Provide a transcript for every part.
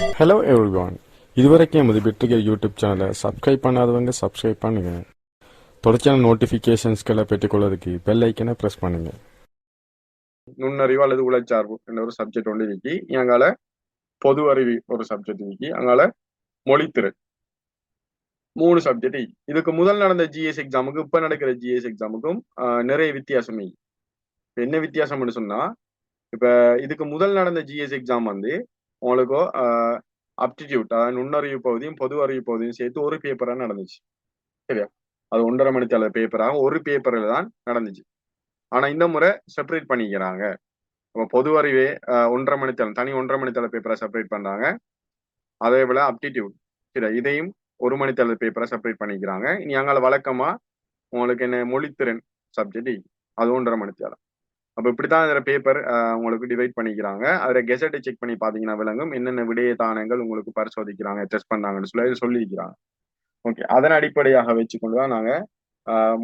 Hello everyone இதுவரைக்கும் எமது பெற்றுகிற யூடியூப் சேனலை சப்ஸ்கிரைப் பண்ணாதவங்க சப்ஸ்கிரைப் பண்ணுங்க. தொடர்ச்சியான நோட்டிஃபிகேஷன்ஸ்களை பெற்றுக்கொள்வதற்கு பெல் ஐக்கனை ப்ரெஸ் பண்ணுங்க. நுண்ணறிவு அல்லது உழைச்சார்பு என்ற ஒரு சப்ஜெக்ட் ஒன்று இருக்கி எங்கால பொது அறிவு ஒரு சப்ஜெக்ட் இருக்கி அங்கால மொழித்திறன் மூணு சப்ஜெக்ட் இதுக்கு முதல் நடந்த ஜிஎஸ் எக்ஸாமுக்கு இப்ப நடக்கிற ஜிஎஸ் எக்ஸாமுக்கும் நிறைய வித்தியாசம். என்ன வித்தியாசம்னு சொன்னா இப்ப இதுக்கு முதல் நடந்த ஜிஎஸ் எக்ஸாம் வந்து உங்களுக்கு அப்டிடியூட் அதாவது நுண்ணறிவு பகுதியும் பொது அறிவு பகுதியும் சேர்த்து ஒரு பேப்பரா நடந்துச்சு. சரியா? அது ஒன்றரை மணி பேப்பராக ஒரு பேப்பரில் தான் நடந்துச்சு. ஆனா இந்த முறை செப்பரேட் பண்ணிக்கிறாங்க. இப்போ பொது அறிவே ஒன்றரை மணி தனி ஒன்றரை மணி பேப்பரை செப்பரேட் பண்றாங்க. அதே போல அப்டிடியூட் சரி இதையும் ஒரு மணி பேப்பரை செப்பரேட் பண்ணிக்கிறாங்க. இனி அங்கால வழக்கமா உங்களுக்கு என்ன மொழித்திறன் சப்ஜெக்ட் அது ஒன்றரை மணி அப்போ இப்படித்தான் இதுல பேப்பர் உங்களுக்கு டிவைட் பண்ணிக்கிறாங்க. அதில் கெசட்டை செக் பண்ணி பாத்தீங்கன்னா விளங்கும். என்னென்ன விடயத்தானங்கள் உங்களுக்கு பரிசோதிக்கிறாங்க டெஸ்ட் பண்ணாங்கன்னு சொல்லி சொல்லியிருக்கிறாங்க. ஓகே அதன் அடிப்படையாக வச்சுக்கொண்டு தான் நாங்க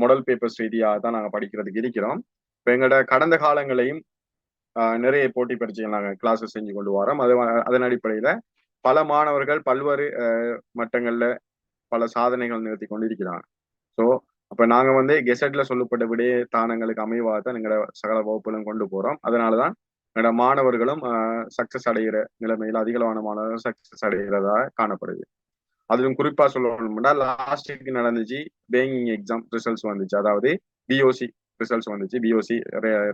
மாடல் பேப்பர்ஸ் ரீதியாக தான் நாங்க படிக்கிறதுக்கு இருக்கிறோம். இப்போ எங்களோட கடந்த காலங்களையும் ஆஹ் நிறைய போட்டி பரீட்சைகள் நாங்கள் கிளாஸஸ் செஞ்சு கொண்டு வரோம். அது அதன் அடிப்படையில பல மாணவர்கள் பல்வேறு ஆஹ் மட்டங்கள்ல பல சாதனைகள் நிறுத்தி கொண்டு இருக்கிறாங்க. ஸோ அப்ப நாங்க வந்து கெசட்ல சொல்லப்பட்ட விடய தானங்களுக்கு அமைவாக தான் எங்களோட சகல வகுப்புகளும் கொண்டு போறோம். அதனாலதான் எங்களோட மாணவர்களும் சக்சஸ் அடைகிற நிலைமையில் அதிகளவான மாணவர்கள் சக்சஸ் அடைகிறதா காணப்படுது. அதிலும் குறிப்பா சொல்லணும்னா லாஸ்ட் வீக் நடந்துச்சு பேங்கிங் எக்ஸாம் ரிசல்ட்ஸ் வந்துச்சு. அதாவது பிஓசி ரிசல்ட்ஸ் வந்துச்சு. பிஓசி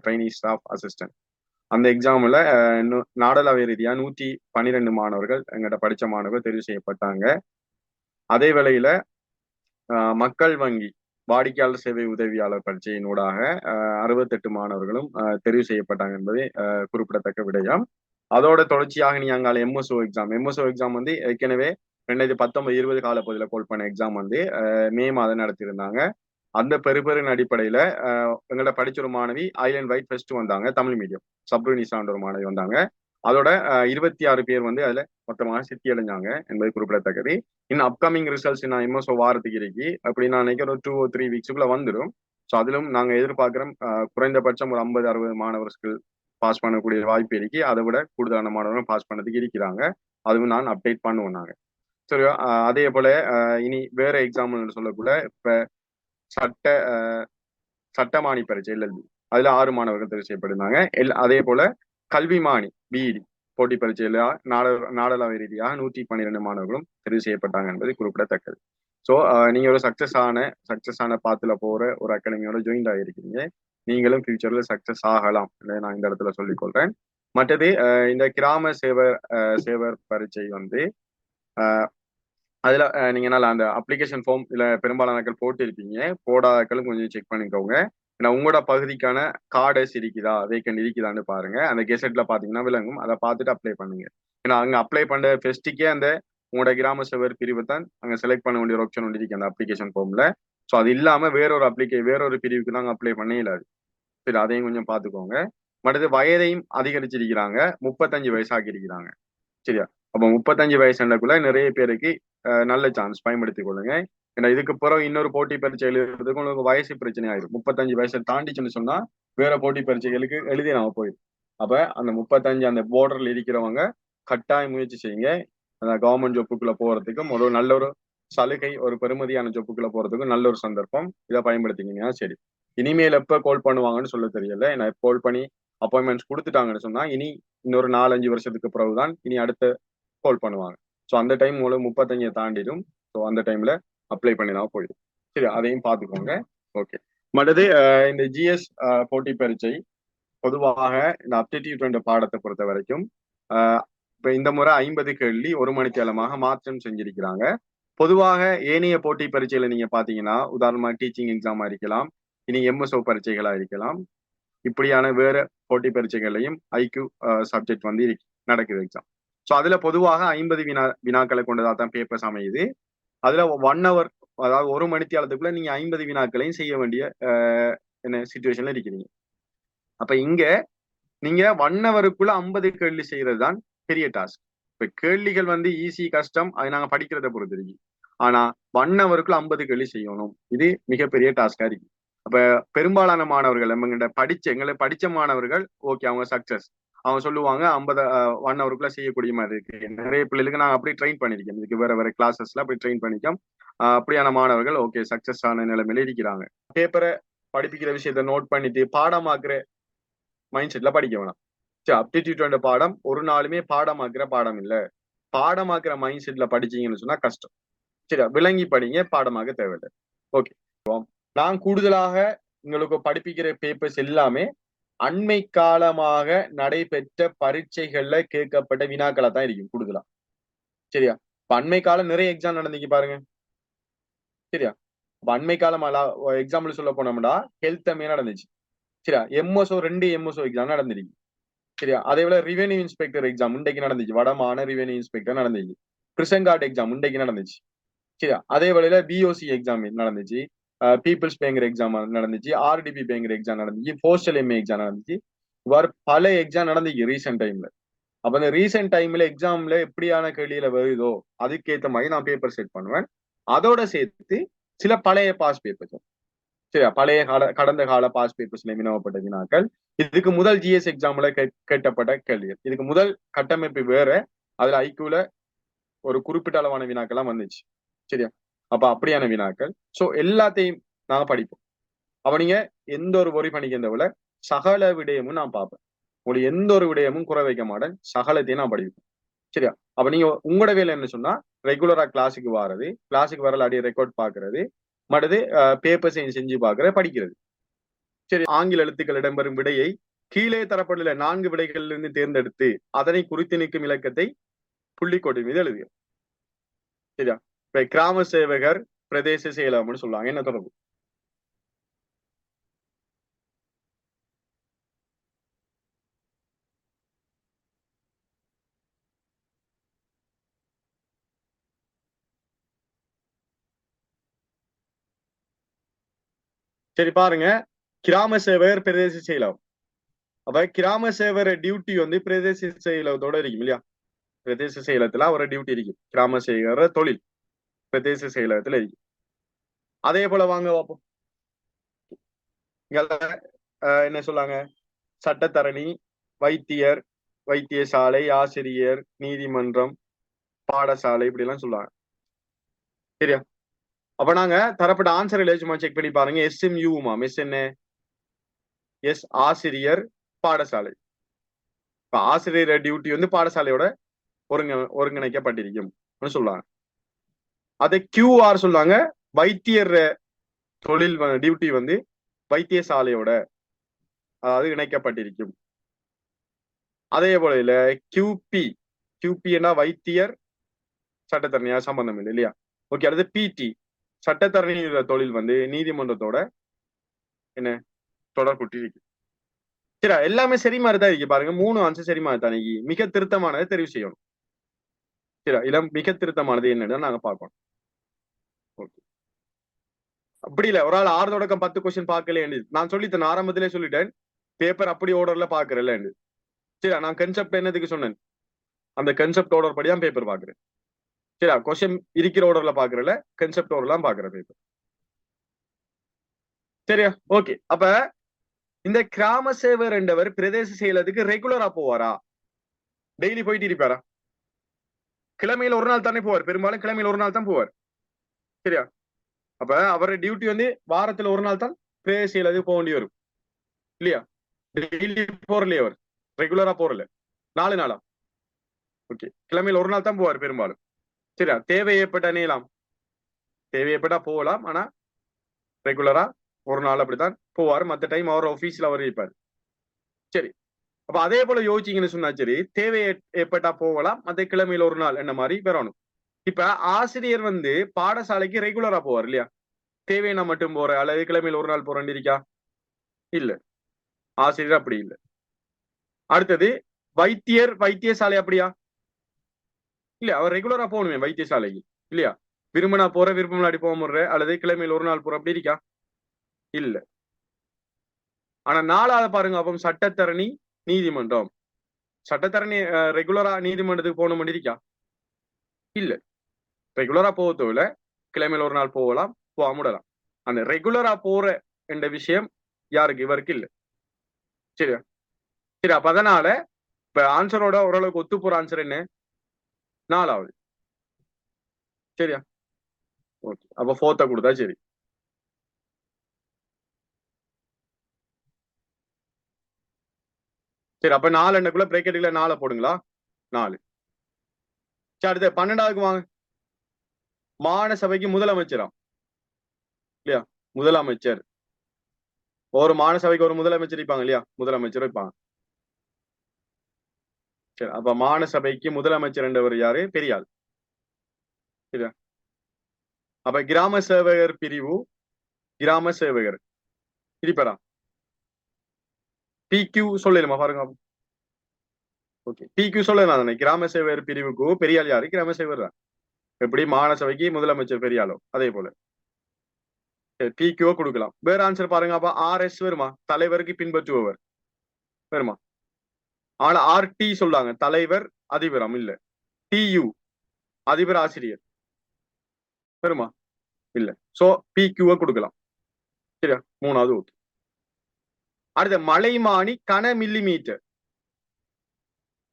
ட்ரைனி ஸ்டாஃப் அசிஸ்டன்ட் அந்த எக்ஸாம்ல நாடளாவிய ரீதியா நூத்தி பன்னிரெண்டு மாணவர்கள் எங்கிட்ட படிச்ச மாணவர்கள் தெரிவு செய்யப்பட்டாங்க. அதே வேளையில மக்கள் வங்கி வாடிக்கையாளர் சேவை உதவியாளர் பரீட்சையினூடாக அறுபத்தெட்டு மாணவர்களும் தெரிவு செய்யப்பட்டாங்க என்பது குறிப்பிடத்தக்க விடயம். அதோட தொடர்ச்சியாக நீ அங்கால எம்எஸ்ஓ எக்ஸாம் எம்எஸ்ஓ எக்ஸாம் வந்து ஏற்கனவே ரெண்டாயிரத்தி பத்தொன்பது இருபது கால பகுதியில் கோல் பண்ண எக்ஸாம் வந்து மே மாதம் நடத்தியிருந்தாங்க. அந்த பெருபெரின் அடிப்படையில எங்கள்ட்ட படிச்ச ஒரு மாணவி ஐலண்ட் வைட் ஃபெஸ்ட் வந்தாங்க தமிழ் மீடியம் சப்ரூனிசான்ற ஒரு மாணவி வந்தாங்க. அதோட இருபத்தி ஆறு பேர் வந்து அதுல மொத்தமாக சித்தி அடைஞ்சாங்க என்பது குறிப்பிடத்தக்கது. இன்னும் அப்கமிங் ரிசல்ட்ஸ் நான் எம்எஸ்ஓ வாரத்துக்கு இருக்கு அப்படி நான் நினைக்கிறேன் ஒரு டூ ஓ த்ரீ வீக்ஸுக்குள்ள வந்துடும் ஸோ அதிலும் நாங்கள் எதிர்பார்க்குறோம் குறைந்தபட்சம் ஒரு ஐம்பது அறுபது மாணவர்கள் பாஸ் பண்ணக்கூடிய வாய்ப்பு இருக்கு. அதை விட கூடுதலான மாணவர்கள் பாஸ் பண்ணதுக்கு இருக்கிறாங்க. அதுவும் நான் அப்டேட் பண்ணுவோம் நாங்கள் சரி அதே போல இனி வேற எக்ஸாம்பிள் சொல்லக்குள்ள இப்ப சட்ட சட்டமானி பரீட்சை எல்எல்பி அதுல ஆறு மாணவர்கள் தெரிவு செய்யப்பட்டிருந்தாங்க. எல் அதே போல கல்விமானி பிஇடி போட்டி பரீட்சையில நாட நாடளாவிய ரீதியாக நூற்றி பன்னிரெண்டு மாணவர்களும் தெரிவு செய்யப்பட்டாங்க என்பது குறிப்பிடத்தக்கது. ஸோ நீங்க ஒரு சக்சஸ் ஆன சக்சஸ் ஆன பாத்துல போற ஒரு அகாடமியோட ஜாயின் ஆகிருக்கீங்க நீங்களும் ஃபியூச்சர்ல சக்சஸ் ஆகலாம் நான் இந்த இடத்துல சொல்லிக் கொள்றேன் மற்றது இந்த கிராம சேவர் சேவர் பரீட்சை வந்து அதில் அதுல நீங்க நல்லா அந்த அப்ளிகேஷன் ஃபார்ம் இல்ல பெரும்பாலானக்கள் போட்டிருப்பீங்க. போடாக்களும் கொஞ்சம் செக் பண்ணிக்கோங்க. ஏன்னா உங்களோட பகுதிக்கான கார்டஸ் இருக்குதா வேக்கன் இருக்குதான்னு பாருங்க. அந்த கெசட்ல பாத்தீங்கன்னா விளங்கும். அதை பார்த்துட்டு அப்ளை பண்ணுங்க. ஏன்னா அங்க அப்ளை பண்ற ஃபெஸ்ட்டுக்கே அந்த உங்களோட கிராம சேவர் பிரிவு தான் அங்க செலக்ட் பண்ண வேண்டிய ஒரு ஆப்ஷன் ஒன்று இருக்கு அந்த அப்ளிகேஷன் ஃபார்ம்ல ஸோ அது இல்லாம வேறொரு அப்ளிகே வேறொரு பிரிவுக்கு தான் அப்ளை பண்ணே இல்லாது சரி அதையும் கொஞ்சம் பார்த்துக்கோங்க மற்றது வயதையும் அதிகரிச்சிருக்கிறாங்க. முப்பத்தஞ்சு வயசாக்கி இருக்கிறாங்க சரியா? அப்போ முப்பத்தஞ்சு வயசுக்குள்ள நிறைய பேருக்கு நல்ல சான்ஸ் பயன்படுத்திக் கொள்ளுங்க. ஏன்னா இதுக்கு பிறகு இன்னொரு போட்டி பரீட்சை எழுதுறதுக்கு உங்களுக்கு வயசு பிரச்சனை ஆயிடும் முப்பத்தஞ்சு வயசை தாண்டிச்சுன்னு சொன்னா வேற போட்டி பரீட்சைகளுக்கு எழுதி நாம போயிடும் அப்ப அந்த முப்பத்தஞ்சு அந்த போர்டர்ல இருக்கிறவங்க கட்டாய முயற்சி செய்யுங்க. அந்த கவர்மெண்ட் ஜொப்புக்குள்ள போறதுக்கும் ஒரு நல்ல ஒரு சலுகை ஒரு பெருமதியான ஜொப்புக்குள்ள போறதுக்கும் நல்ல ஒரு சந்தர்ப்பம். இதை பயன்படுத்திக்கிங்கன்னா சரி. இனிமேல் எப்ப கால் பண்ணுவாங்கன்னு சொல்ல தெரியல. என்ன கால் பண்ணி அப்பாயின்மெண்ட்ஸ் கொடுத்துட்டாங்கன்னு சொன்னா இனி இன்னொரு நாலஞ்சு வருஷத்துக்கு பிறகுதான் இனி அடுத்த கால் பண்ணுவாங்க. ஸோ அந்த டைம் உங்களுக்கு முப்பத்தஞ்சை தாண்டிடும். ஸோ அந்த டைம்ல அப்ளை பண்ணினா போயிடும் சரி அதையும் பார்த்துக்கோங்க. ஓகே மற்றது இந்த ஜிஎஸ் போட்டி பரீட்சை பொதுவாக இந்த அப்டிடியூட் என்ற பாடத்தை பொறுத்த வரைக்கும் இப்போ இந்த முறை ஐம்பது கேள்வி ஒரு மணித்தேலமாக மாற்றம் செஞ்சிருக்கிறாங்க. பொதுவாக ஏனைய போட்டி பரீட்சையில நீங்க பாத்தீங்கன்னா உதாரணமா டீச்சிங் எக்ஸாமா இருக்கலாம் இனி எம்எஸ்ஓ பரீட்சைகளா இருக்கலாம். இப்படியான வேற போட்டி பரீட்சைகளையும் ஐக்யூ சப்ஜெக்ட் வந்து இருக்கு நடக்குது எக்ஸாம் ஸோ அதுல பொதுவாக ஐம்பது வினா வினாக்களை கொண்டதாக தான் பேப்பர்ஸ் அமையுது. அதுல ஒன் ஹவர் அதாவது ஒரு மணித்தியாலத்துக்குள்ள நீங்க ஐம்பது வினாக்களையும் செய்ய வேண்டிய அஹ், என்ன சுச்சுவேஷன்ல இருக்கிறீங்க. அப்ப இங்க நீங்க ஒன் ஹவருக்குள்ள ஐம்பது கேள்வி செய்யறது தான் பெரிய டாஸ்க் இப்ப கேள்விகள் வந்து ஈஸி கஷ்டம் அது நாங்க படிக்கிறத பொறுத்து இருக்கு. ஆனா ஒன் ஹவருக்குள்ள ஐம்பது கேள்வி செய்யணும். இது மிகப்பெரிய டாஸ்கா இருக்கு. அப்ப பெரும்பாலான மாணவர்கள் எங்கள்கிட்ட படிச்ச எங்களை படிச்ச மாணவர்கள் ஓகே அவங்க சக்சஸ் அவங்க சொல்லுவாங்க ஐம்பது ஒன் ஹவருக்குள்ள செய்யக்கூடிய மாதிரி இருக்கு. நிறைய பிள்ளைகளுக்கு நாங்க அப்படி ட்ரெயின் பண்ணிருக்கோம் இதுக்கு வேற வேற கிளாஸஸ்ல அப்படி ட்ரெயின் பண்ணிக்கோம் அப்படியான மாணவர்கள் ஓகே சக்சஸ் ஆன நிலைமையில இருக்கிறாங்க. பேப்பரை படிப்பிக்கிற விஷயத்த நோட் பண்ணிட்டு பாடமாக்குற மைண்ட் செட்ல படிக்க வேணாம். சரி அப்டிடியூட் பாடம் ஒரு நாளுமே பாடமாக்குற பாடம் இல்ல. பாடமாக்குற மைண்ட் செட்ல படிச்சீங்கன்னு சொன்னா கஷ்டம். சரி விளங்கி படிங்க பாடமாக தேவையில்லை. ஓகே நான் கூடுதலாக உங்களுக்கு படிப்பிக்கிற பேப்பர்ஸ் எல்லாமே அண்மை காலமாக நடைபெற்ற பரீட்சைகள்ல கேட்கப்பட்ட வினாக்களா தான் இருக்கும் கொடுக்கலாம். சரியா? அண்மை காலம் நிறைய எக்ஸாம் நடந்துக்கு பாருங்க. சரியா? அண்மை காலம் எக்ஸாம்பிள் சொல்ல போனோம்னா ஹெல்த் நடந்துச்சு. சரியா? எம்எஸ்ஓ ரெண்டு எம்எஸ்ஓ எக்ஸாம் நடந்திருக்கு. சரியா? அதே போல ரிவென்யூ இன்ஸ்பெக்டர் எக்ஸாம் இன்றைக்கு நடந்துச்சு. வடமான ரிவென்யூ இன்ஸ்பெக்டர் நடந்துச்சு. பிரிசன் கார்டு எக்ஸாம் இன்றைக்கு நடந்துச்சு. சரியா? அதே வேளையில பிஓசி எக்ஸாம் நடந்துச்சு. பீப்புள்ஸ் பேங்கர் எக்ஸாம் நடந்துச்சு ஆர்டிபி பேங்கர் எக்ஸாம் நடந்துச்சு போஸ்டல் எம்ஏ எக்ஸாம் நடந்துச்சு. இவ்வாறு பல எக்ஸாம் நடந்துச்சு ரீசெண்ட் டைம்ல அப்ப அந்த ரீசெண்ட் டைம்ல எக்ஸாம்ல எப்படியான கேள்வியில வருதோ அதுக்கேற்ற மாதிரி நான் பேப்பர் செட் பண்ணுவேன். அதோட சேர்த்து சில பழைய பாஸ் பேப்பர்ஸ் சரியா? பழைய கால கடந்த கால பாஸ் பேப்பர்ஸ்ல வினவப்பட்ட வினாக்கள் இதுக்கு முதல் ஜிஎஸ் எக்ஸாம்ல கேட்டப்பட்ட கேள்விகள். இதுக்கு முதல் கட்டமைப்பு வேற. அதுல ஐக்கியூல ஒரு குறிப்பிட்ட அளவான வினாக்கள்லாம் வந்துச்சு. சரியா? அப்ப அப்படியான வினாக்கள். சோ எல்லாத்தையும் நான் படிப்போம். அப்ப நீங்க எந்த ஒரு ஒரி பண்ணிக்கிறத சகல விடயமும் நான் பார்ப்பேன். உங்களுக்கு எந்த ஒரு விடயமும் குறை வைக்க மாட்டேன். சகலத்தையும் நான் படிப்பேன். சரியா? அப்ப நீங்க உங்களோட வேலை என்ன சொன்னா ரெகுலரா கிளாஸுக்கு வர்றது கிளாஸுக்கு வரல அப்படியே ரெக்கார்ட் பாக்குறது மற்றது சைன் செஞ்சு பாக்குறது படிக்கிறது. சரி ஆங்கில எழுத்துக்கள் இடம்பெறும் விடையை கீழே தரப்பட்டுள்ள நான்கு விடைகளிலிருந்து தேர்ந்தெடுத்து அதனை குறித்து நிற்கும் இலக்கத்தை புள்ளிக்கோட்டு மீது எழுதுக சரியா? கிராம சேவகர் பிரதேச செயலகம்னு சொல்லுவாங்க. என்ன தொடர்பு? சரி பாருங்க. கிராம சேவகர் பிரதேச செயலகம். அப்ப கிராம சேவர டியூட்டி வந்து பிரதேச செயலகத்தோட இருக்கும் இல்லையா? பிரதேச செயலகத்துல அவரோட டியூட்டி இருக்கும். கிராம சேவர தொழில். பிரதேச செயலகத்துல இருக்கு அதே போல வாங்க பார்ப்போம் என்ன சொல்லாங்க? சட்டத்தரணி வைத்தியர் வைத்தியசாலை ஆசிரியர் நீதிமன்றம் பாடசாலை இப்படி எல்லாம் சொல்லுவாங்க. சரியா? அப்ப நாங்க தரப்பட்ட ஆன்சர் சும்மா செக் பண்ணி பாருங்க. எஸ்எம்யூமா எஸ் என்ன? எஸ் ஆசிரியர் பாடசாலை. இப்ப ஆசிரியர் டியூட்டி வந்து பாடசாலையோட ஒருங்க ஒருங்கிணைக்கப்பட்டிருக்கும். சொல்லுவாங்க. அதை கியூஆர் சொல்லுவாங்க. வைத்தியர் தொழில் டியூட்டி வந்து வைத்தியசாலையோட அதாவது இணைக்கப்பட்டிருக்கும். அதே போல இல்ல கியூபி கியூபின்னா வைத்தியர் சட்டத்தரணியா சம்பந்தம் இல்லை இல்லையா? ஓகே அடுத்து பிடி சட்டத்தரணி தொழில் வந்து நீதிமன்றத்தோட என்ன? தொடர்புட்டி இருக்கு சரி எல்லாமே சரி மாதிரி தான் இருக்கு பாருங்க. மூணு ஆன்சர் சரி மாதிரி தான் மிக திருத்தமானதை தெரிவு செய்யணும். சரி இல்ல மிக திருத்தமானது என்னன்னு நாங்க பார்க்கணும். ஓகே அப்படி இல்ல. ஒரு ஆள் ஆறு தொடக்கம் பத்து கொஸ்டின் பார்க்கல நான் சொல்லித்தேன். ஆரம்பத்திலே சொல்லிட்டேன். பேப்பர் அப்படி ஓர்டர்ல பாக்குறல சரி நான் கன்செப்ட் என்னதுக்கு சொன்னேன்? அந்த கன்செப்ட் ஓர்டர் படி தான் பேப்பர் பாக்குறேன் சரியா? கொஸ்டின் இருக்கிற ஓர்டர்ல பாக்குறல கன்செப்ட் ஓர்டர்லாம் பாக்குறேன் பேப்பர் சரியா? ஓகே அப்ப இந்த கிராம சேவர் என்றவர் பிரதேச செயலத்துக்கு ரெகுலரா போவாரா? டெய்லி போயிட்டு இருப்பாரா? கிழமையில ஒரு நாள் தானே போவார். பெரும்பாலும் கிழமையில ஒரு நாள் தான் போவார். சரியா? அப்ப அவரோட டியூட்டி வந்து வாரத்துல ஒரு நாள் தான் பிரதேச செயலத்துக்கு போக வேண்டி வரும். இல்லையா? டெய்லி போறலையே அவர். ரெகுலரா போறல. நாலு நாளா? ஓகே கிழமையில ஒரு நாள் தான் போவார் பெரும்பாலும். சரியா? தேவை ஏற்பட்ட அணியலாம். தேவை ஏற்பட்டா போகலாம். ஆனா ரெகுலரா ஒரு நாள் அப்படித்தான் போவார். மற்ற டைம் அவர் ஆஃபீஸ்ல அவர் இருப்பார். சரி. அப்ப அதே போல யோசிச்சீங்கன்னு சொன்னா சரி தேவை ஏற்பட்டா போகலாம். மற்ற கிழமையில ஒரு நாள் என்ன மாதிரி பெறணும்? இப்ப ஆசிரியர் வந்து பாடசாலைக்கு ரெகுலரா போவார் இல்லையா? தேவையான மட்டும் போற அல்லது கிழமையில ஒரு நாள் போறேன் இருக்கா இல்ல. ஆசிரியர் அப்படி இல்லை. அடுத்தது வைத்தியர் வைத்தியசாலை அப்படியா? இல்ல அவர் ரெகுலரா போகணுமே வைத்தியசாலைக்கு இல்லையா? விரும்பினா போற விருப்பம் அடி போக முடுற அல்லது கிழமையில் ஒரு நாள் போற அப்படி இருக்கா இல்ல. ஆனா நாலாவது பாருங்க அப்போ சட்டத்தரணி நீதிமன்றம். சட்டத்தரணி ரெகுலரா நீதிமன்றத்துக்கு போகணும் இருக்கா இல்ல. ரெகுலரா போகத்தோல கிழமையில ஒரு நாள் போகலாம் போக முடலாம் அந்த ரெகுலரா போற என்ற விஷயம் யாருக்கு? இவருக்கு இல்லை. சரியா? சரி அப்ப அதனால இப்ப ஆன்சரோட ஓரளவுக்கு ஒத்து போற ஆன்சர் என்ன? நாலாவது. சரியா? ஓகே அப்ப ஃபோர்த்த கொடுத்தா சரி. சரி அப்ப நாலு எண்ணக்குள்ள பிரேக்கெட்டுக்குள்ள நாலை போடுங்களா? நாலு. சரி அடுத்து பன்னெண்டாவதுக்கு வாங்க. மாகாண சபைக்கு முதலமைச்சராம் இல்லையா? முதலமைச்சர். ஒரு மாகாண சபைக்கு ஒரு முதலமைச்சர் இருப்பாங்க இல்லையா? முதலமைச்சர் இருப்பாங்க. சரி அப்ப மாகாண சபைக்கு முதலமைச்சர் என்றவர் யாரு? பெரியாள் சரியா? அப்ப கிராம சேவகர் பிரிவு கிராம சேவகர். பி க்யூ சொல்லலுமா பாருங்க. ஓகே பி கியூ சொல்லலாம் தானே? கிராம சேவகர் பிரிவுக்கு பெரியாள் யாரு? கிராம சேவகர் தான். எப்படி மாகாண சபைக்கு முதலமைச்சர் பெரியாளோ அதே போல. பிக்யூ கொடுக்கலாம். வேற ஆன்சர் பாருங்க அப்ப ஆர் எஸ் வருமா? தலைவருக்கு பின்பற்றுபவர். வருமா? ஆனா ஆர் டி சொல்றாங்க. தலைவர் அதிபரம் இல்ல. டியு அதிபர் ஆசிரியர். வருமா? இல்ல. சோ பி கியூ கொடுக்கலாம். சரியா? மூணாவது ஓகே அடுத்த மலைமானி கன மில்லி மீட்டர்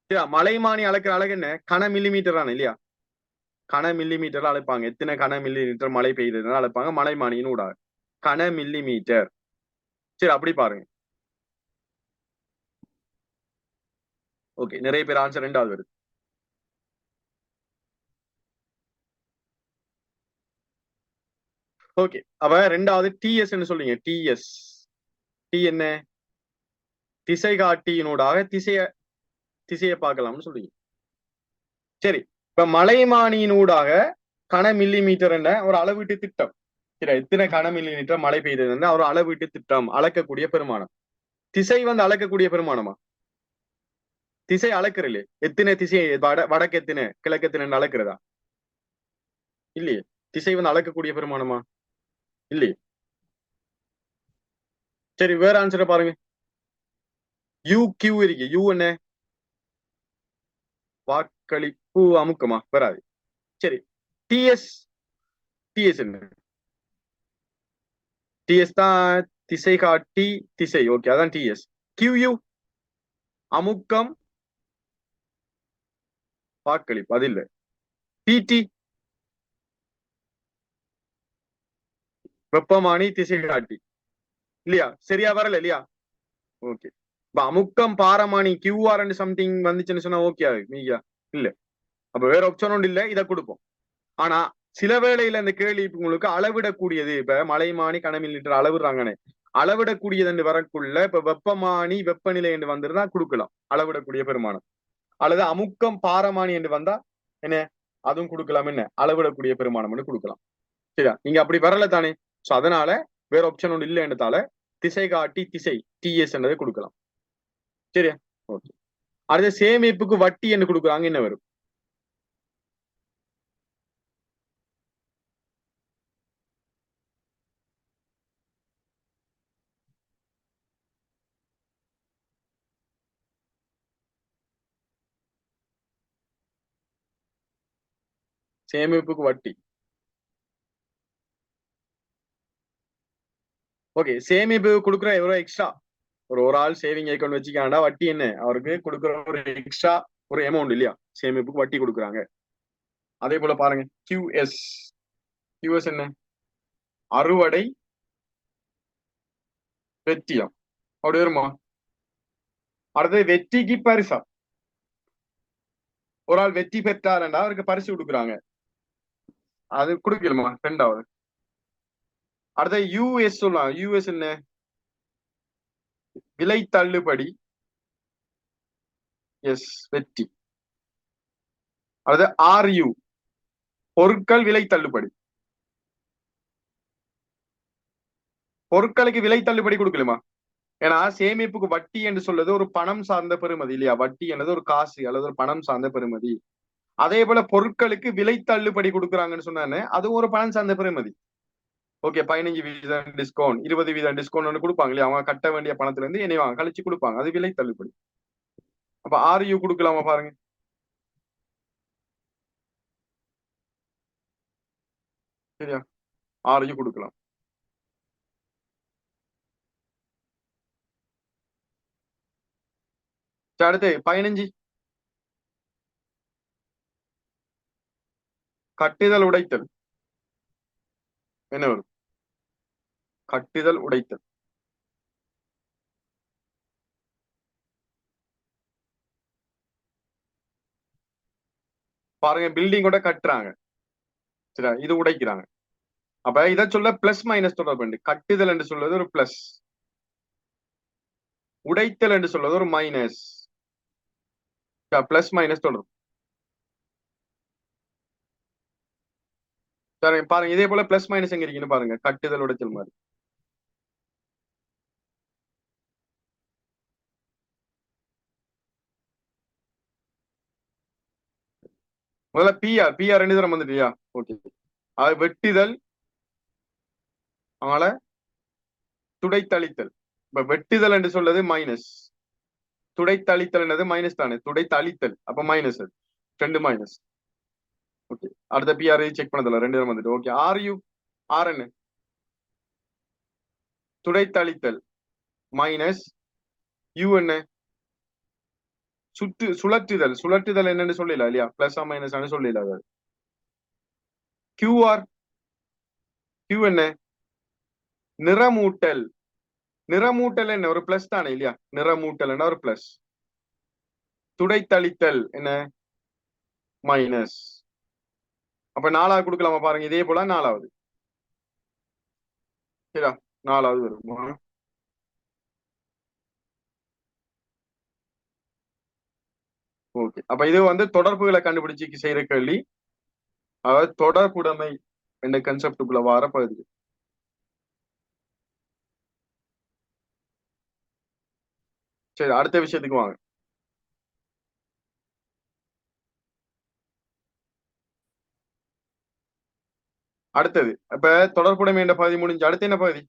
சரியா? மலைமானி அளக்கிற அழகு என்ன? கன மில்லி மீட்டர் தானே இல்லையா? கன மில்லி அழைப்பாங்க. எத்தனை கன மில்லிமீட்டர் மழை பெய்யுதுன்னு அழைப்பாங்க. மலைமானின்னு விடாது கன மில்லி மீட்டர் சரி அப்படி பாருங்க. ஓகே நிறைய பேர் ஆன்சர் ரெண்டாவது வருது. ஓகே அவ ரெண்டாவது டிஎஸ் சொல்றீங்க. டிஎஸ் டி என்ன? திசை காட்டியினூடாக திசைய திசையை பார்க்கலாம்னு சொல்றீங்க. சரி இப்ப மலைமானியினூடாக கன மில்லி மீட்டர் என்ற ஒரு அளவீட்டு திட்டம். சரி எத்தனை கன மில்லி மீட்டர் மழை பெய்தது ஒரு அளவீட்டு திட்டம் அளக்கக்கூடிய பெருமானம். திசை வந்து அளக்கக்கூடிய பெருமானமா? திசை அளக்குறல. எத்தனை திசை வட வடக்கு எத்தனை கிழக்கு எத்தனை அளக்குறதா? இல்லையே. திசை வந்து அளக்கக்கூடிய பெருமானமா? இல்லையே. சரி வேற ஆன்சரை பாருங்க. யூ கியூ இருக்கு. யூ என்ன? வாக்களிப்பு அமுக்கமா? வராது. சரி. டிஎஸ் டிஎஸ் என்ன? டிஎஸ் தான் திசை காட்டி திசை. ஓகே அதான் டிஎஸ் கியூ அமுக்கம் வாக்களிப்பு. அது இல்ல. பிடி வெப்பமானி திசை காட்டி. இல்லையா? சரியா? வரல இல்லையா? ஓகே இப்ப அமுக்கம் பாரமானி கியூஆர் சம்திங் வந்துச்சுன்னு சொன்னா ஓகே மீயா இல்ல. அப்ப வேற ஆப்ஷன் ஒன்றும் இல்ல இதை கொடுப்போம். ஆனா சில வேளையில இந்த கேள்வி உங்களுக்கு அளவிடக்கூடியது இப்ப மலைமானி கனமில் லிட்டர் அளவிடுறாங்கன்னு. அளவிடக்கூடியது என்று வரக்குள்ள இப்ப வெப்பமானி வெப்பநிலை என்று வந்துருந்தா கொடுக்கலாம். அளவிடக்கூடிய பெருமானம். அல்லது அமுக்கம் பாரமானி என்று வந்தா என்ன? அதுவும் கொடுக்கலாம். என்ன? அளவிடக்கூடிய பெருமானம்னு கொடுக்கலாம். சரியா? நீங்க அப்படி வரல தானே. சோ அதனால வேற ஆப்ஷன் ஒன்று இல்லைன்றதால திசை காட்டி திசை டிஎஸ் என்றதை கொடுக்கலாம். சரியா? ஓகே அடுத்த சேமிப்புக்கு வட்டி என்று கொடுக்குறாங்க. என்ன வரும்? சேமிப்புக்கு வட்டி. ஓகே சேமிப்பு கொடுக்குற எவ்வளோ? எக்ஸ்ட்ரா ஒரு ஒரு ஆள் சேவிங் அக்கௌண்ட் வச்சுக்காண்டா வட்டி என்ன? அவருக்கு கொடுக்குற ஒரு எக்ஸ்ட்ரா ஒரு அமௌண்ட் இல்லையா? சேமிப்புக்கு வட்டி கொடுக்குறாங்க. அதே போல பாருங்க கியூஎஸ் கியூஎஸ் என்ன? அறுவடை வெற்றியம் அப்படி வருமா? அடுத்தது வெற்றிக்கு பரிசா? ஒரு ஆள் வெற்றி பெற்றாருண்டா அவருக்கு பரிசு கொடுக்குறாங்க. அது கொடுக்கலுமா ரெண்டாவது. அடுத்த யூஎஸ் சொல்லலாம் யூஎஸ் என்ன? விலை தள்ளுபடி எஸ் வெற்றி. அடுத்து ஆர்யூ பொருட்கள் விலை தள்ளுபடி. பொருட்களுக்கு விலை தள்ளுபடி கொடுக்கலுமா ஏன்னா சேமிப்புக்கு வட்டி என்று சொல்றது ஒரு பணம் சார்ந்த பெருமதி இல்லையா? வட்டி என்பது ஒரு காசு அல்லது ஒரு பணம் சார்ந்த பெருமதி அதே போல பொருட்களுக்கு விலை தள்ளுபடி கொடுக்குறாங்கன்னு சொன்னானே அதுவும் ஒரு பணம் சார்ந்த பெருமதி ஓகே பதினஞ்சு வீதம் டிஸ்கவுண்ட் இருபது வீதம் டிஸ்கவுண்ட் கொடுப்பாங்க இல்லையா அவங்க கட்ட வேண்டிய பணத்துல இருந்து என்னைவாங்க கழிச்சு கொடுப்பாங்க. அது விலை தள்ளுபடி. அப்ப ஆர்யூ கொடுக்கலாமா பாருங்க. சரியா? ஆர்யூ கொடுக்கலாம். சரி, அடுத்து பதினஞ்சு. கட்டுதல் உடைத்தல். என்ன வரும்? கட்டுதல் உடைத்தல். பாருங்க பில்டிங் கூட கட்டுறாங்க. சரியா? இது உடைக்கிறாங்க. அப்ப இத சொல்ல பிளஸ் மைனஸ் தொடர்பு உண்டு. கட்டுதல் என்று சொல்வது ஒரு பிளஸ் உடைத்தல் என்று சொல்வது ஒரு மைனஸ் பிளஸ் மைனஸ் தொடர்பு சரி பாருங்க இதே போல பிளஸ் மைனஸ் எங்க இருக்குன்னு பாருங்க. கட்டுதல் உடைத்தல் மாதிரி. முதல்ல பிஆர் பிஆர் ரெண்டு தரம் வந்துட்டியா? ஓகே அது வெட்டிதல் அதனால துடைத்தளித்தல். இப்ப வெட்டுதல் என்று சொல்றது மைனஸ் துடைத்தளித்தல் என்னது மைனஸ் தானே. துடைத்தளித்தல். அப்ப மைனஸ் அது. ரெண்டு மைனஸ் ஓகே அடுத்த பிஆர் செக் பண்ணதில்ல. ரெண்டு தரம் வந்துட்டு. ஓகே ஆர் யூ ஆர் என்ன துடைத்தளித்தல். மைனஸ் யூ என்ன சுற்று சுழற்றுதல் சுழற்றுதல் என்னன்னு சொல்லல இல்லையா? பிளஸ் ஆ மைனஸ் சொல்லல அது. கியூஆர் கியூ என்ன? நிறமூட்டல். நிறமூட்டல் என்ன? ஒரு பிளஸ் தானே இல்லையா? நிறமூட்டல் என்ன? ஒரு பிளஸ் துடைத்தளித்தல் என்ன? மைனஸ் அப்ப நாலாவது கொடுக்கலாமா பாருங்க இதே போல நாலாவது. சரியா? நாலாவது வரும்? ஓகே அப்ப இது வந்து தொடர்புகளை கண்டுபிடிச்சு செய்யற கேள்வி. அதாவது தொடர்புடைமை என்ற கன்செப்டுக்குள்ள வார பகுதி. சரி அடுத்த விஷயத்துக்கு வாங்க. அடுத்தது இப்ப தொடர்புடைமை என்ற பகுதி முடிஞ்சு அடுத்து என்ன பகுதி?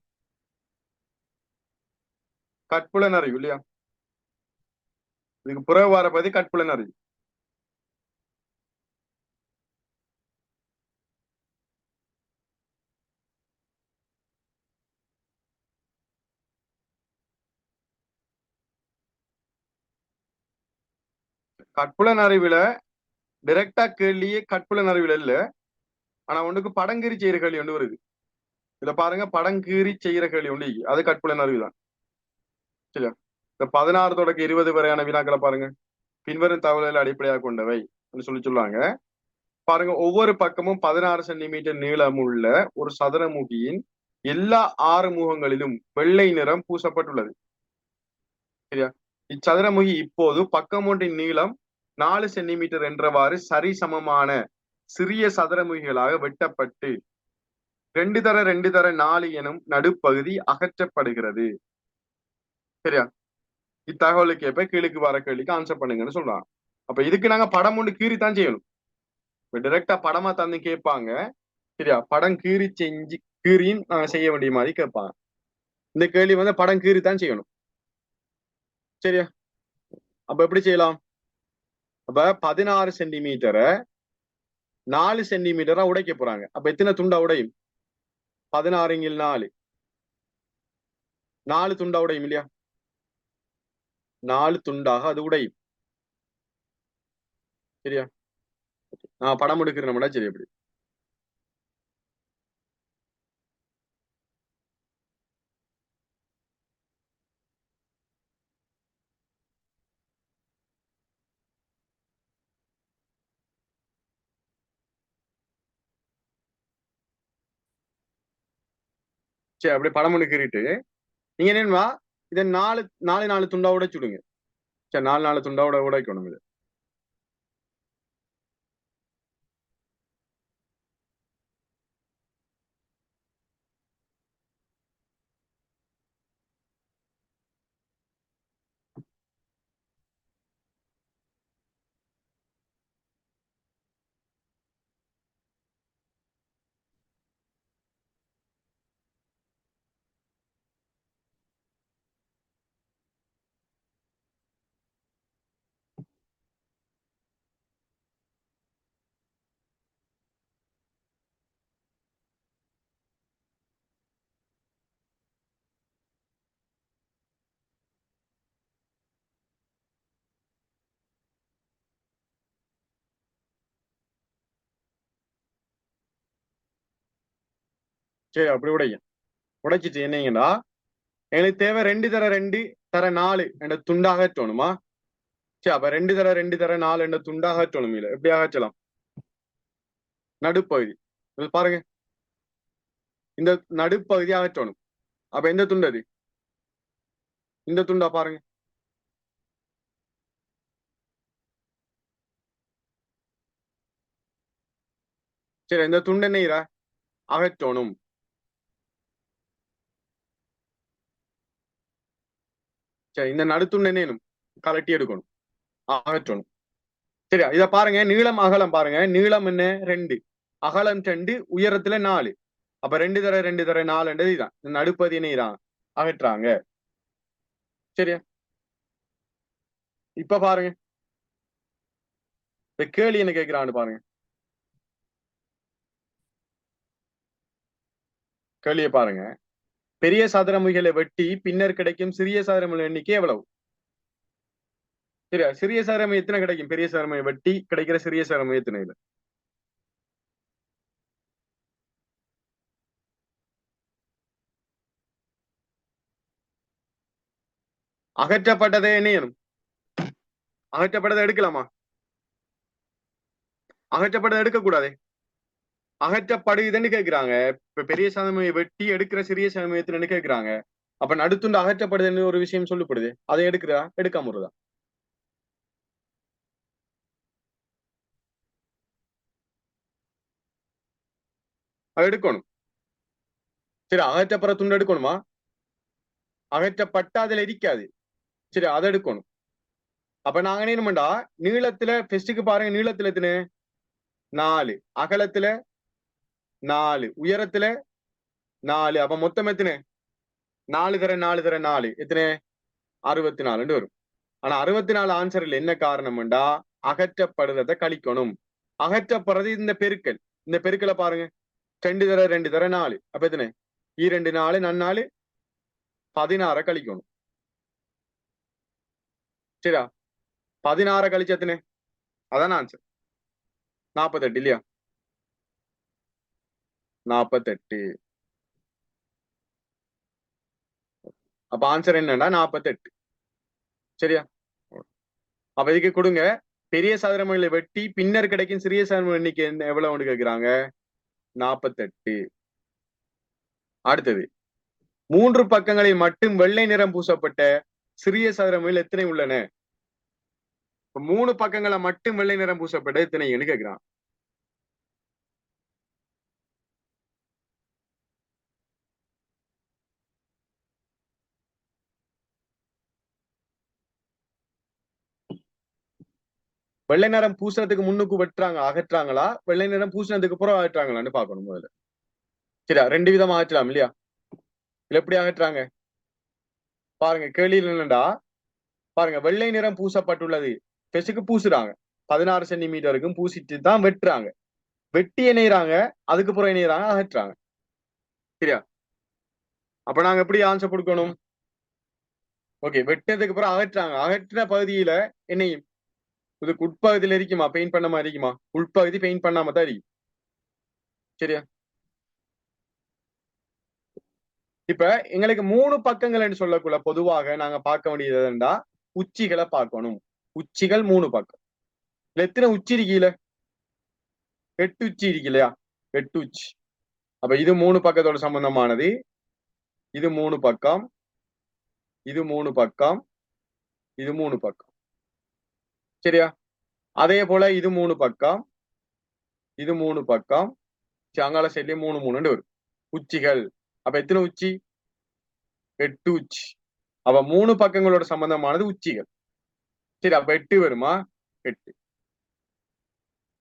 கட்புலன் அறிவு இல்லையா? இதுக்கு புற வார பகுதி கட்புலன் அறிவு. கட்புலன் அறிவுல டைரக்டா கேள்வியே கட்புலன் அறிவுல இல்ல. ஆனா ஒண்ணுக்கு படங்கீறி செய்யற கேள்வி ஒன்று வருது. இதுல பாருங்க படங்கீறி செய்யற கேள்வி ஒன்று அது கட்புலன் அறிவு தான். சரியா? இந்த பதினாறு தொடக்க இருபது வரையான வினாக்களை பாருங்க. பின்வரும் தகவல்கள் அடிப்படையாக கொண்டவை சொல்லி சொல்லுவாங்க. பாருங்க ஒவ்வொரு பக்கமும் பதினாறு சென்டிமீட்டர் நீளம் உள்ள ஒரு சதுரமுகியின் எல்லா ஆறு முகங்களிலும் வெள்ளை நிறம் பூசப்பட்டுள்ளது. சரியா? இச்சதுரமுகி இப்போது பக்கம் ஒன்றின் நீளம் நாலு சென்டிமீட்டர் என்றவாறு சரிசமமான சிறிய சதுரமுகிகளாக வெட்டப்பட்டு ரெண்டு தர ரெண்டு தர நாலு எனும் நடுப்பகுதி அகற்றப்படுகிறது. சரியா? இத்தகவலுக்கு ஏற்ப கீழுக்கு வர கேள்விக்கு ஆன்சர் பண்ணுங்கன்னு சொல்றாங்க. அப்ப இதுக்கு நாங்க படம் ஒன்று கீறித்தான் செய்யணும். இப்ப டைரக்டா படமா தந்து கேட்பாங்க. சரியா? படம் கீறி செஞ்சு கீறின்னு நாங்க செய்ய வேண்டிய மாதிரி கேட்பாங்க. இந்த கேள்வி வந்து படம் கீறித்தான் செய்யணும். சரியா? அப்ப எப்படி செய்யலாம்? அப்ப பதினாறு சென்டிமீட்டரை நாலு சென்டிமீட்டரா உடைக்க போறாங்க. அப்ப எத்தனை துண்டா உடையும்? பதினாறுங்கில் நாலு. நாலு துண்டா உடையும் இல்லையா? நாலு துண்டாக அது உடையும் சரியா? நான் படம் எடுக்கிறேன் சரி எப்படி சரி அப்படி படம் எடுக்கிட்டு நீங்க என்னன்னா இதை நாலு நாலு நாலு துண்டா சுடுங்க சரி நாலு நாலு துண்டா உட உடைக்கணும் இது. சரி அப்படி உடைங்க. உடைச்சிட்டு என்னீங்கன்னா எங்களுக்கு தேவை ரெண்டு தர ரெண்டு தர நாலு என்ற துண்டாக தோணுமா? சரி அப்ப ரெண்டு தர ரெண்டு தர நாலு என்ற துண்டாக தோணும் இல்ல. எப்படி அகற்றலாம் நடுப்பகுதி. பாருங்க. இந்த நடுப்பகுதி அகற்றணும் அப்ப எந்த துண்டு அது? இந்த துண்டா பாருங்க. சரி இந்த துண்டு என்ன அகற்றணும் சரி இந்த நடுத்துண்டு கலட்டி எடுக்கணும். அகற்றணும். சரியா? இத பாருங்க. நீளம் அகலம் பாருங்க. நீளம் என்ன? ரெண்டு. அகலம் ரெண்டு உயரத்துல நாலு. அப்ப ரெண்டு தர ரெண்டு தர நாலுன்றது இதான். இந்த நடுப்பதி என்ன அகற்றாங்க. சரியா? இப்ப பாருங்க. இந்த கேள்வி என்ன கேட்கிறான்னு பாருங்க. கேள்வியை பாருங்க. பெரிய சதுரமுகளை வெட்டி பின்னர் கிடைக்கும் சிறிய சதுரமுக எண்ணிக்கை எவ்வளவு? சரியா? சிறிய சதுரம் எத்தனை கிடைக்கும்? பெரிய சதுரமுக வெட்டி கிடைக்கிற சிறிய சதுரமுக எத்தனை இல்லை அகற்றப்பட்டதே இணையணும் அகற்றப்பட்டதை எடுக்கலாமா? அகற்றப்பட்டதை எடுக்கக்கூடாதே. அகற்றப்படுதுன்னு கேக்குறாங்க. இப்ப பெரிய சதமையை வெட்டி எடுக்கிற சிறிய சதமயத்துல கேக்குறாங்க. அப்ப நடுத்துண்டு அகற்றப்படுதுன்னு ஒரு விஷயம் சொல்லப்படுது. அதை எடுக்கிறா எடுக்காம வருதா அது எடுக்கணும். சரி அகற்றப்படுற துண்டு எடுக்கணுமா? அகற்றப்பட்ட அதுல இருக்காது சரி அதை எடுக்கணும். அப்ப நாங்க என்ன பண்ணா நீளத்துல பெஸ்டுக்கு பாருங்க நீளத்துல எத்தனை? நாலு. அகலத்துல நாலு. உயரத்துல நாலு. அப்ப மொத்தம் எத்தனை? நாலு தர நாலு தர நாலு. எத்தனை? அறுபத்தி நாலுன்னு வரும். ஆனா அறுபத்தி நாலு ஆன்சர்ல என்ன காரணம்டா? அகற்றப்படுறத கழிக்கணும். அகற்றப்படுறது இந்த பெருக்கல். இந்த பெருக்கலை பாருங்க. ரெண்டு தர ரெண்டு தர நாலு. அப்ப எத்தனை? இரண்டு நாலு நன்னாலு. பதினாற கழிக்கணும். சரியா? பதினாறை கழிச்சு எத்தனை? அதான் ஆன்சர் நாற்பத்தெட்டு இல்லையா? நாற்பத்தெட்டு அப்ப ஆன்சர் என்னன்னா நாற்பத்தெட்டு சரியா? அப்ப இதுக்கு கொடுங்க. பெரிய சாதனங்களை வெட்டி பின்னர் கிடைக்கும் சிறிய சதுரம் எண்ணிக்கை என்ன எவ்வளவுன்னு கேக்குறாங்க? நாற்பத்தெட்டு அடுத்தது மூன்று பக்கங்களில் மட்டும் வெள்ளை நிறம் பூசப்பட்ட சிறிய சதுரமில் எத்தனை உள்ளன? மூணு பக்கங்களை மட்டும் வெள்ளை நிறம் பூசப்பட்ட எத்தனைன்னு கேக்குறான். வெள்ளை நிறம் பூசணத்துக்கு முன்னுக்கு வெட்டுறாங்க அகற்றாங்களா? வெள்ளை நிறம் பூசணத்துக்கு புறம் அகற்றாங்களான்னு பாக்கணும் முதல்ல. சரியா? ரெண்டு விதமா அகற்றலாம் இல்லையா? இல்ல எப்படி அகற்றாங்க? பாருங்க கேள்வியில் என்னடா பாருங்க வெள்ளை நிறம் பூசப்பட்டுள்ளது. பெசுக்கு பூசுறாங்க. பதினாறு சென்டிமீட்டருக்கும் பூசிட்டு தான் வெட்டுறாங்க. வெட்டி இணையறாங்க அதுக்கப்புறம் இணையறாங்க அகற்றாங்க. சரியா? அப்ப நாங்க எப்படி ஆன்சர் கொடுக்கணும்? ஓகே வெட்டினதுக்கு அப்புறம் அகற்றாங்க. அகற்றின பகுதியில என்னையும் இதுக்கு உட்பகுதியில இருக்குமா? பெயிண்ட் பண்ண மாதிரி இருக்குமா? உட்பகுதி பெயிண்ட் பண்ணாம தான் இருக்கும் சரியா? இப்ப எங்களுக்கு மூணு பக்கங்கள்னு சொல்லக்குள்ள பொதுவாக நாங்க பார்க்க வேண்டியது என்னன்னா உச்சிகளை பார்க்கணும். உச்சிகள் மூணு பக்கம். எத்தனை உச்சி இருக்கீல எட்டு உச்சி இருக்கு இல்லையா? எட்டு உச்சி. அப்ப இது மூணு பக்கத்தோட சம்பந்தமானது. இது மூணு பக்கம். இது மூணு பக்கம். இது மூணு பக்கம். சரியா? அதே போல இது மூணு பக்கம். இது மூணு பக்கம். அங்கால சைட்லயே மூணு மூணுன்னு வரும். உச்சிகள். அப்ப எத்தனை உச்சி? எட்டு உச்சி. அப்ப மூணு பக்கங்களோட சம்பந்தமானது உச்சிகள். சரி அப்ப எட்டு வருமா? எட்டு.